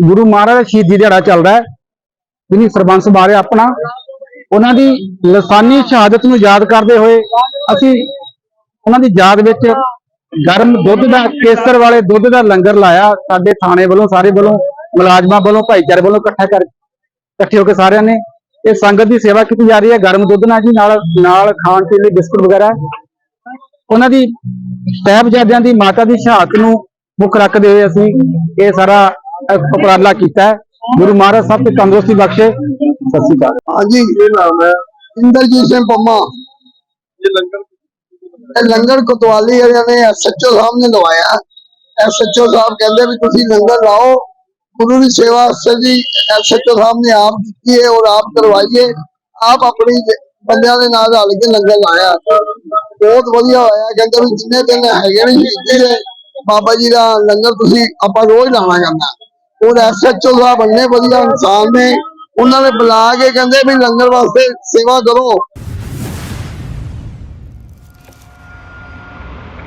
ਗੁਰੂ ਮਹਾਰਾਜ ਦਾ ਸ਼ਹੀਦੀ ਦਿਹਾੜਾ ਚੱਲਦਾ ਹੈ ਜਿਹਨੀ ਸਰਬੰਸ ਬਾਰੇ ਆਪਣਾ ਉਹਨਾਂ ਦੀ ਲਸਾਨੀ ਸ਼ਹਾਦਤ ਨੂੰ ਯਾਦ ਕਰਦੇ ਹੋਏ ਅਸੀਂ ਉਹਨਾਂ ਦੀ ਯਾਦ ਵਿੱਚ ਗਰਮ ਦੁੱਧ ਦਾ ਕੇਸਰ ਵਾਲੇ ਦੁੱਧ ਦਾ ਲੰਗਰ ਲਾਇਆ ਸਾਡੇ ਥਾਣੇ ਵੱਲੋਂ ਸਾਰੇ ਵੱਲੋਂ ਮੁਲਾਜ਼ਮਾਂ ਵੱਲੋਂ ਭਾਈਚਾਰੇ ਵੱਲੋਂ ਇਕੱਠਾ ਕਰ ਇਕੱਠੇ ਹੋ ਕੇ ਸਾਰਿਆਂ ਨੇ ਇਹ ਸੰਗਤ ਦੀ ਸੇਵਾ ਕੀਤੀ ਜਾ ਰਹੀ ਹੈ। ਗਰਮ ਦੁੱਧ ਨਾਲ ਜੀ ਨਾਲ ਨਾਲ ਖਾਣ ਪੀਣ ਲਈ ਬਿਸਕੁਟ ਵਗੈਰਾ। ਉਹਨਾਂ ਦੀ ਸਾਹਿਬਜ਼ਾਦਿਆਂ ਦੀ ਮਾਤਾ ਦੀ ਸ਼ਹਾਦਤ ਨੂੰ ਮੁੱਖ ਰੱਖਦੇ ਹੋਏ ਅਸੀਂ ਇਹ ਸਾਰਾ ਉਪਰਾਲਾ ਕੀਤਾ ਹੈ। ਗੁਰੂ ਮਹਾਰਾਜ ਸਭ ਤੇ ਤੰਦਰੁਸਤੀ ਬਖਸ਼ੇ। ਸਤਿ ਸ਼੍ਰੀ ਅਕਾਲ। ਹਾਂਜੀ। ਇਹ ਨਾਮ ਹੈ? ਇੰਦਰਜੀਤ ਸਿੰਘ ਪੰਮਾ। ਇਹ ਲੰਗਰ ਲੰਗਰ ਕੋਤਵਾਲੀ ਵਾਲਿਆਂ ਨੇ ਐਸਐਚਓ ਸਾਹਿਬ ਨੇ ਲਵਾਇਆ। ਐਸਐਚਓ ਸਾਹਿਬ ਕਹਿੰਦੇ ਵੀ ਤੁਸੀਂ ਲੰਗਰ ਲਾਓ। ਗੁਰੂ ਦੀ ਸੇਵਾ ਵਾਸਤੇ ਐਸਐਚਓ ਸਾਹਿਬ ਨੇ ਆਪ ਕੀਤੀ ਹੈ ਔਰ ਆਪ ਕਰਵਾਈਏ ਆਪ ਆਪਣੀ ਬੰਦਿਆਂ ਦੇ ਨਾਲ ਰਲ ਕੇ ਲੰਗਰ ਲਾਇਆ। ਬਹੁਤ ਵਧੀਆ ਹੋਇਆ। ਕਹਿੰਦੇ ਵੀ ਜਿੰਨੇ ਦਿਨ ਹੈਗੇ ਨੇ ਸ਼ਹੀਦੀ ਦੇ, ਬਾਬਾ ਜੀ ਦਾ ਲੰਗਰ ਤੁਸੀਂ ਆਪਾਂ ਰੋਜ਼ ਲਾਣਾ ਕਰਨਾ ਔਰ ਐਸਐਚਓ ਸਾਹਿਬ ਇੰਨੇ ਵਧੀਆ ਇਨਸਾਨ ਨੇ, ਉਹਨਾਂ ਨੇ ਬੁਲਾ ਕੇ ਕਹਿੰਦੇ ਵੀ ਲੰਗਰ ਵਾਸਤੇ ਸੇਵਾ ਕਰੋ।